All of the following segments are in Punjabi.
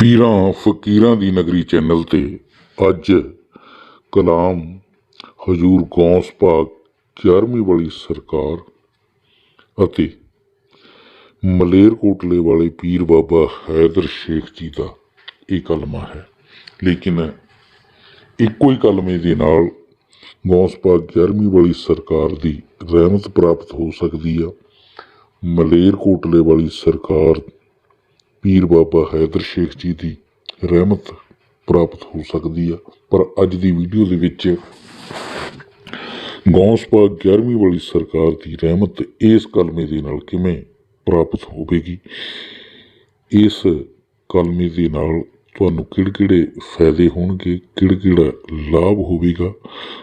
ਪੀਰਾਂ ਫਕੀਰਾਂ ਦੀ ਨਗਰੀ ਚੈਨਲ ਤੇ ਅੱਜ ਕਲਾਮ ਹਜੂਰ ਗੌਸ ਪਾਕ 11ਵੀਂ ਵਾਲੀ ਸਰਕਾਰ ਅਤੇ ਮਲੇਰਕੋਟਲੇ ਵਾਲੇ ਪੀਰ ਬਾਬਾ ਹੈਦਰ ਸ਼ੇਖ ਜੀ ਦਾ ਇਹ ਕਲਮਾ ਹੈ। ਲੇਕਿਨ ਇੱਕੋ ਹੀ ਕਲਮੇ ਦੇ ਨਾਲ ਗੌਸ ਪਾਕ 11ਵੀਂ ਵਾਲੀ ਸਰਕਾਰ ਦੀ ਰਹਿਮਤ ਪ੍ਰਾਪਤ ਹੋ ਸਕਦੀ ਆ। ਮਲੇਰਕੋਟਲੇ ਵਾਲੀ ਸਰਕਾਰ ਪੀਰ ਬਾਬਾ ਹੈਦਰ ਸ਼ੇਖ ਜੀ ਦੀ ਰਹਿਮਤ ਪ੍ਰਾਪਤ ਹੋ ਸਕਦੀ ਆ। ਪਰ ਅੱਜ ਦੀ ਵੀਡੀਓ ਦੇ ਵਿੱਚ ਗੌਸ ਪਾਕ 11ਵੀਂ ਵਾਲੀ ਸਰਕਾਰ ਦੀ ਰਹਿਮਤ ਇਸ ਕਲਮੇ ਦੇ ਨਾਲ ਕਿਵੇਂ ਪ੍ਰਾਪਤ ਹੋਵੇਗੀ? ਇਸ ਕਲਮੇ ਦੇ ਨਾਲ ਤੁਹਾਨੂੰ ਕਿਹੜੇ ਕਿਹੜੇ ਫਾਇਦੇ ਹੋਣਗੇ? ਕਿਹੜਾ ਕਿਹੜਾ ਲਾਭ ਹੋਵੇਗਾ?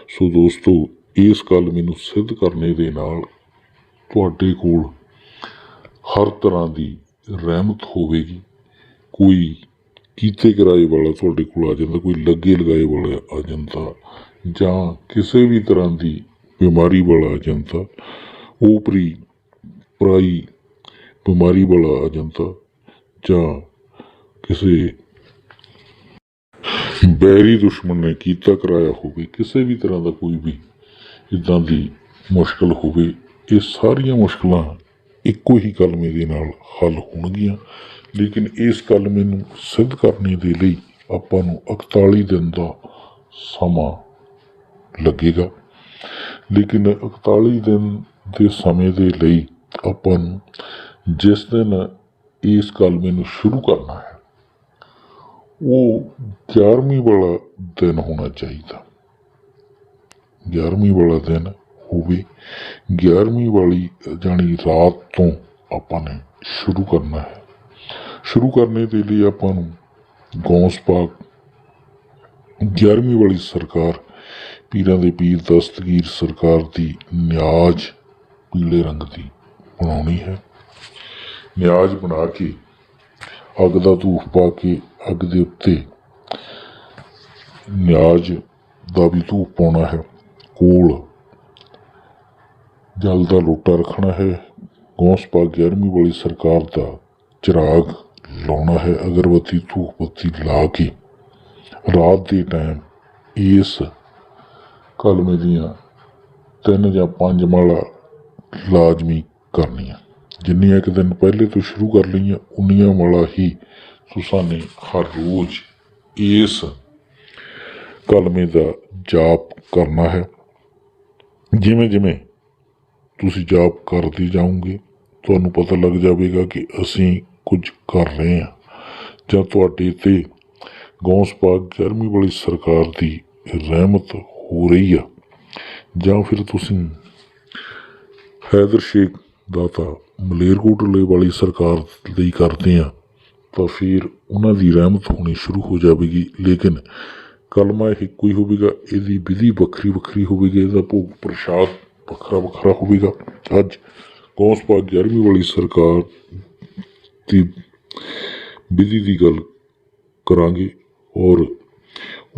ਸੋ ਦੋਸਤੋ, ਇਸ ਕਲਮੇ ਨੂੰ ਸਿੱਧ ਕਰਨੇ ਦੇ ਨਾਲ ਤੁਹਾਡੇ ਕੋਲ ਹਰ ਤਰ੍ਹਾਂ ਦੀ ਰਹਿਮਤ ਹੋਵੇਗੀ। ਕੋਈ ਕੀਤੇ ਕਿਰਾਏ ਵਾਲਾ ਤੁਹਾਡੇ ਕੋਲ ਆ ਜਾਂਦਾ, ਕੋਈ ਲੱਗੇ ਲਗਾਏ ਵਾਲਾ ਆ ਜਾਂਦਾ ਜਾਂ ਕਿਸੇ ਵੀ ਤਰ੍ਹਾਂ ਦੀ ਬਿਮਾਰੀ ਵਾਲਾ ਆ ਜਾਂਦਾ ਉਪਰੀ ਪਰਾਈ ਬਿਮਾਰੀ ਵਾਲਾ ਆ ਜਾਂਦਾ ਜਾਂ ਕਿਸੇ ਬੈਰੀ ਦੁਸ਼ਮਣ ਨੇ ਕੀਤਾ ਕਰਾਇਆ ਹੋਵੇ, ਕਿਸੇ ਵੀ ਤਰ੍ਹਾਂ ਦਾ ਕੋਈ ਵੀ ਇਦਾਂ ਦੀ ਮੁਸ਼ਕਲ ਹੋਵੇ, ਇਹ ਸਾਰੀਆਂ ਮੁਸ਼ਕਲਾਂ ਇੱਕੋ ਹੀ ਕਲਮੇ ਦੇ ਨਾਲ ਹੱਲ ਹੋਣਗੀਆਂ। ਲੇਕਿਨ ਇਸ ਕਲਮੇ ਨੂੰ ਸਿੱਧ ਕਰਨੇ ਦੇ ਲਈ ਆਪਾਂ ਨੂੰ 41 ਦਿਨ ਦਾ ਸਮਾਂ ਲੱਗੇਗਾ। ਲੇਕਿਨ 41 ਦਿਨ ਦੇ ਸਮੇਂ ਦੇ ਲਈ ਆਪਾਂ ਨੂੰ ਜਿਸ ਦਿਨ ਇਸ ਕਲਮੇ ਨੂੰ ਸ਼ੁਰੂ ਕਰਨਾ ਹੈ, ਉਹ 11ਵੀਂ ਵਾਲਾ ਦਿਨ ਹੋਣਾ ਚਾਹੀਦਾ। 11ਵੀਂ ਵਾਲਾ ਦਿਨ ਹੋਵੇ। 11ਵੀਂ ਵਾਲੀ, ਜਾਣੀ ਰਾਤ ਤੋਂ ਆਪਾਂ ਨੇ ਸ਼ੁਰੂ ਕਰਨਾ ਹੈ। ਸ਼ੁਰੂ ਕਰਨੇ ਦੇ ਲਈ ਆਪਾਂ ਨੂੰ ਗੌਂਸ ਪਾਕ 11ਵੀਂ ਵਾਲੀ ਸਰਕਾਰ, ਪੀਰਾਂ ਦੇ ਪੀਰ, ਦਸਤਗੀਰ ਸਰਕਾਰ ਦੀ ਨਿਆਜ਼ ਪੀਲੇ ਰੰਗ ਦੀ ਬਣਾਉਣੀ ਹੈ। ਨਿਆਜ਼ ਬਣਾ ਕੇ ਅੱਗ ਦਾ ਧੂਫ ਪਾ ਕੇ ਅੱਗ ਦੇ ਉੱਤੇ ਨਿਆਜ਼ ਦਾ ਵੀ ਧੂਫ ਪਾਉਣਾ ਹੈ। ਕੋਲ ਜਲ ਦਾ ਲੋਟਾ ਰੱਖਣਾ ਹੈ। ਗੌਸ ਪਾ 11ਵੀਂ ਵਾਲੀ ਸਰਕਾਰ ਦਾ ਚਿਰਾਗ ਲਾਉਣਾ ਹੈ। ਅਗਰਬੱਤੀ ਧੂਪ ਬੱਤੀ ਲਾ ਕੇ ਰਾਤ ਦੇ ਟਾਈਮ ਇਸ ਕਲਮੇ ਦੀਆਂ ਤਿੰਨ ਜਾਂ ਪੰਜ ਮਾਲਾ ਲਾਜ਼ਮੀ ਕਰਨੀਆਂ। ਜਿੰਨੀਆਂ ਇੱਕ ਦਿਨ ਪਹਿਲੇ ਤੋਂ ਸ਼ੁਰੂ ਕਰ ਲਈਆਂ, ਉਨੀਆਂ ਮਾਲਾ ਹੀ ਤੁਸਾਂ ਨੇ ਹਰ ਰੋਜ਼ ਇਸ ਕਲਮੇ ਦਾ ਜਾਪ ਕਰਨਾ ਹੈ। ਜਿਵੇਂ ਜਿਵੇਂ ਤੁਸੀਂ ਜਾਪ ਕਰਦੇ ਜਾਓਗੇ, ਤੁਹਾਨੂੰ ਪਤਾ ਲੱਗ ਜਾਵੇਗਾ ਕਿ ਅਸੀਂ ਕੁਝ ਕਰ ਰਹੇ ਹਾਂ। ਜਾਂ ਤੁਹਾਡੇ ਤੇ ਗੌਂਸ ਪਾਕ 11ਵੀਂ ਵਾਲੀ ਸਰਕਾਰ ਦੀ ਰਹਿਮਤ ਹੋ ਰਹੀ ਆ। ਜਾਂ ਫਿਰ ਤੁਸੀਂ ਹੈਦਰ ਸ਼ੇਖ ਦਾਤਾ ਮਲੇਰਕੋਟਲੇ ਵਾਲੀ ਸਰਕਾਰ ਲਈ ਕਰਦੇ ਆ ਤਾਂ ਫਿਰ ਉਹਨਾਂ ਦੀ ਰਹਿਮਤ ਹੋਣੀ ਸ਼ੁਰੂ ਹੋ ਜਾਵੇਗੀ। ਲੇਕਿਨ ਕਲਮਾ ਇਹ ਹੀ ਹੋਵੇਗਾ, ਇਹਦੀ ਵਿਧੀ ਵੱਖਰੀ ਵੱਖਰੀ ਹੋਵੇਗੀ, ਇਹਦਾ ਭੋਗ ਪ੍ਰਸ਼ਾਦ ਵੱਖਰਾ ਵੱਖਰਾ ਹੋਵੇਗਾ ਅੱਜ ਗੌਸ ਪਾਕ 11ਵੀਂ ਵਾਲੀ ਸਰਕਾਰ ਦੀ ਵਿਧੀ ਦੀ ਗੱਲ ਕਰਾਂਗੇ ਔਰ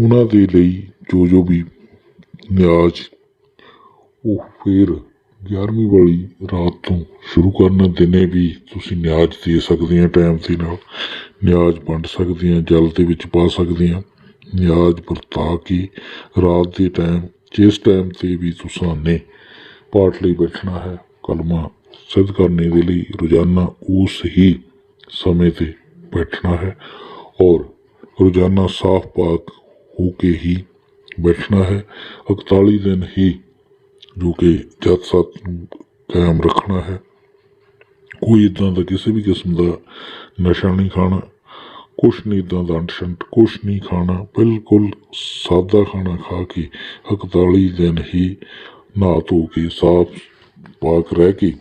ਉਹਨਾਂ ਦੇ ਲਈ ਜੋ ਜੋ ਵੀ ਨਿਆਜ਼, ਉਹ ਫਿਰ 11ਵੀਂ ਵਾਲੀ ਰਾਤ ਤੋਂ ਸ਼ੁਰੂ ਕਰਨਾ ਦਿਨੇ ਵੀ ਤੁਸੀਂ ਨਿਆਜ਼ ਦੇ ਸਕਦੇ ਆ ਟਾਈਮ ਦੇ ਨਾਲ। ਨਿਆਜ਼ ਵੰਡ ਸਕਦੇ ਆ, ਜਲ ਦੇ ਵਿੱਚ ਪਾ ਸਕਦੇ ਆ। ਨਿਆਜ਼ ਵਰਤਾ ਕੇ ਰਾਤ ਦੇ ਟਾਈਮ ਜਿਸ ਟਾਈਮ ਤੇ ਵੀ ਤੁਸੀਂ ਨੇ ਪਾਠ ਲਈ ਬੈਠਣਾ ਹੈ। ਕਲਮਾ ਸਿੱਧ ਕਰਨੇ ਦੇ ਲਈ ਰੋਜ਼ਾਨਾ ਉਸ ਹੀ ਸਮੇਂ ਤੇ ਬੈਠਣਾ ਹੈ ਔਰ ਰੋਜ਼ਾਨਾ ਸਾਫ਼ ਪਾਕ ਹੋ ਕੇ ਹੀ ਬੈਠਣਾ ਹੈ। 41 ਦਿਨ ਹੀ ਜੋ ਕਿ ਜਦ ਸਤ ਨੂੰ ਕਾਇਮ ਰੱਖਣਾ ਹੈ। ਕੋਈ ਇਦਾਂ ਦਾ ਕਿਸੇ ਵੀ ਕਿਸਮ ਦਾ ਨਸ਼ਾ ਨਹੀਂ ਖਾਣਾ, ਕੁਛ ਨਹੀਂ ਇਦਾਂ ਦਾ ਅੰਟਸ਼ੰਟ ਕੁਛ ਨਹੀਂ ਖਾਣਾ, ਬਿਲਕੁਲ ਸਾਦਾ ਖਾਣਾ ਖਾ ਕੇ 41 ਦਿਨ ਹੀ ਨਹਾ ਧੋ ਕੇ ਸਾਫ਼ ਪਾਕ ਰਹਿ ਕੇ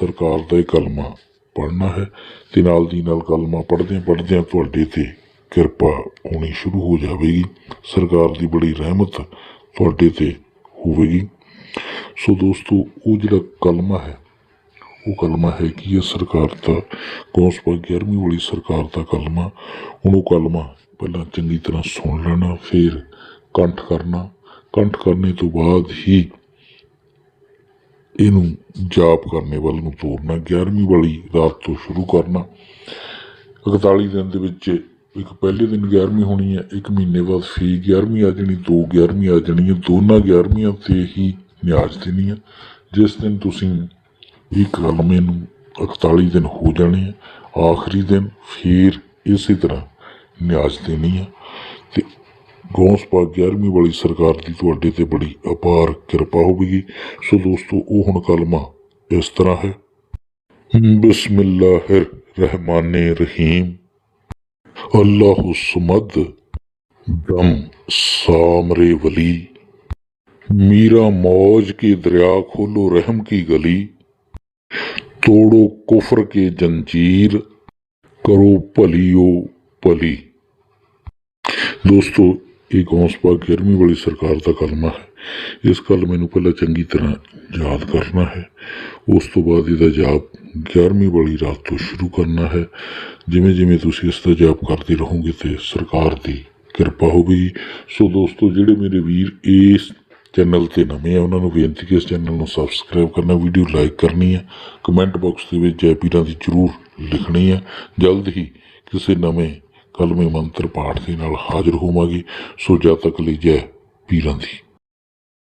ਸਰਕਾਰ ਦਾ ਇਹ ਕਲਮਾ ਪੜ੍ਹਨਾ ਹੈ। ਤੇ ਨਾਲ ਦੀ ਨਾਲ ਕਲਮਾ ਪੜ੍ਹਦਿਆਂ ਪੜ੍ਹਦਿਆਂ ਤੁਹਾਡੇ ਤੇ ਕਿਰਪਾ ਹੋਣੀ ਸ਼ੁਰੂ ਹੋ ਜਾਵੇਗੀ। ਸਰਕਾਰ ਦੀ ਬੜੀ ਰਹਿਮਤ ਤੁਹਾਡੇ ਤੇ ਹੋਵੇਗੀ। ਸੋ ਦੋਸਤੋ, ਉਹ ਜਿਹੜਾ ਕਲਮਾ ਹੈ, ਉਹ ਕਲਮਾ ਹੈ ਕਿ ਇਹ ਸਰਕਾਰ ਦਾ ਗੌਸ ਪਾਕ 11ਵੀਂ ਵਾਲੀ ਸਰਕਾਰ ਦਾ ਕਲਮਾ। ਉਹਨੂੰ ਕਲਮਾ ਪਹਿਲਾਂ ਚੰਗੀ ਤਰ੍ਹਾਂ ਸੁਣ ਲੈਣਾ, ਫਿਰ ਕੰਠ ਕਰਨਾ। ਕੰਠ ਕਰਨੇ ਤੋਂ ਬਾਅਦ ਹੀ ਇਹਨੂੰ ਜਾਪ ਕਰਨੇ ਵੱਲ ਨੂੰ ਤੋਰਨਾ 11ਵੀਂ ਵਾਲੀ ਰਾਤ ਤੋਂ ਸ਼ੁਰੂ ਕਰਨਾ। 41 ਦਿਨ ਦੇ ਵਿੱਚ ਇੱਕ ਪਹਿਲੇ ਦਿਨ 11ਵੀਂ ਹੋਣੀ ਹੈ, ਇੱਕ ਮਹੀਨੇ ਬਾਅਦ ਫੇਰ 11ਵੀਂ ਆ ਜਾਣੀ, ਦੋ 11ਵੀਂ ਆ ਜਾਣੀ ਦੋਨਾਂ 11ਵੀਆਂ ਤੇ ਹੀ ਨਿਆਜ ਦੇਣੀ ਹੈ ਜਿਸ ਦਿਨ ਤੁਸੀਂ ਇਹ ਕਲਮੇ ਨੂੰ 41 ਦਿਨ ਹੋ ਜਾਣੇ ਆ, ਆਖਰੀ ਦਿਨ ਫੇਰ ਇਸੇ ਤਰ੍ਹਾਂ ਨਿਆਜ ਦੇਣੀ ਹੈ ਗੌਸ ਪਾ 11ਵੀਂ ਵਾਲੀ ਸਰਕਾਰ ਦੀ ਤੁਹਾਡੇ ਤੇ ਬੜੀ ਅਪਾਰ ਕਿਰਪਾ ਹੋਵੇਗੀ ਸੋ ਦੋਸਤੋ ਉਹ ਹੁਣ ਕਲਮਾ ਇਸ ਤਰ੍ਹਾਂ ਹੈ ਬਿਸਮਿਲ੍ਲਾਹਿਰ ਰਹਿਮਾਨੇ ਰਹੀਮ ਅੱਲਾਹੁ ਸਮਦ दम सामरे वली मीरा मौज के दरिया खोलो रहम की गली तोड़ो कुफर के जंजीर करो भलियो भली ਦੋਸਤੋ ਇਹ ਗੌਂਸ ਗੌਂਸਪਾ 11ਵੀਂ ਵਾਲੀ ਸਰਕਾਰ ਦਾ ਕਲਮਾ ਹੈ। ਇਸ ਕਲਮੇ ਨੂੰ ਪਹਿਲਾਂ ਚੰਗੀ ਤਰ੍ਹਾਂ ਯਾਦ ਕਰਨਾ ਹੈ। ਉਸ ਤੋਂ ਬਾਅਦ ਇਹਦਾ ਜਾਪ 11ਵੀਂ ਵਾਲੀ ਰਾਤ ਤੋਂ ਸ਼ੁਰੂ ਕਰਨਾ ਹੈ। ਜਿਵੇਂ ਜਿਵੇਂ ਤੁਸੀਂ ਇਸ ਦਾ ਜਾਪ ਕਰਦੇ ਰਹੋਗੇ ਤੇ ਸਰਕਾਰ ਦੀ ਕਿਰਪਾ ਹੋਵੇਗੀ। ਸੋ ਦੋਸਤੋ, ਜਿਹੜੇ ਮੇਰੇ ਵੀਰ ਇਸ ਚੈਨਲ ਤੇ ਨਵੇਂ ਆ, ਉਹਨਾਂ ਨੂੰ ਬੇਨਤੀ ਕਿ ਇਸ ਚੈਨਲ ਨੂੰ ਸਬਸਕ੍ਰਾਈਬ ਕਰਨਾ, ਵੀਡੀਓ ਲਾਈਕ ਕਰਨੀ ਹੈ ਕਮੈਂਟ ਬਾਕਸ ਦੇ ਵਿੱਚ ਜੈ ਪੀਰਾਂ ਦੀ ਜ਼ਰੂਰ ਲਿਖਣੀ ਹੈ ਜਲਦ ਹੀ ਕਿਸੇ ਨਵੇਂ ਕਲਮੇ ਮੰਤਰ ਪਾਠ ਦੇ ਨਾਲ ਹਾਜ਼ਰ ਹੋਵਾਂਗੇ ਸੋ ਜਦ ਤੱਕ ਲਈ ਜੈ ਪੀਰਾਂ ਦੀ।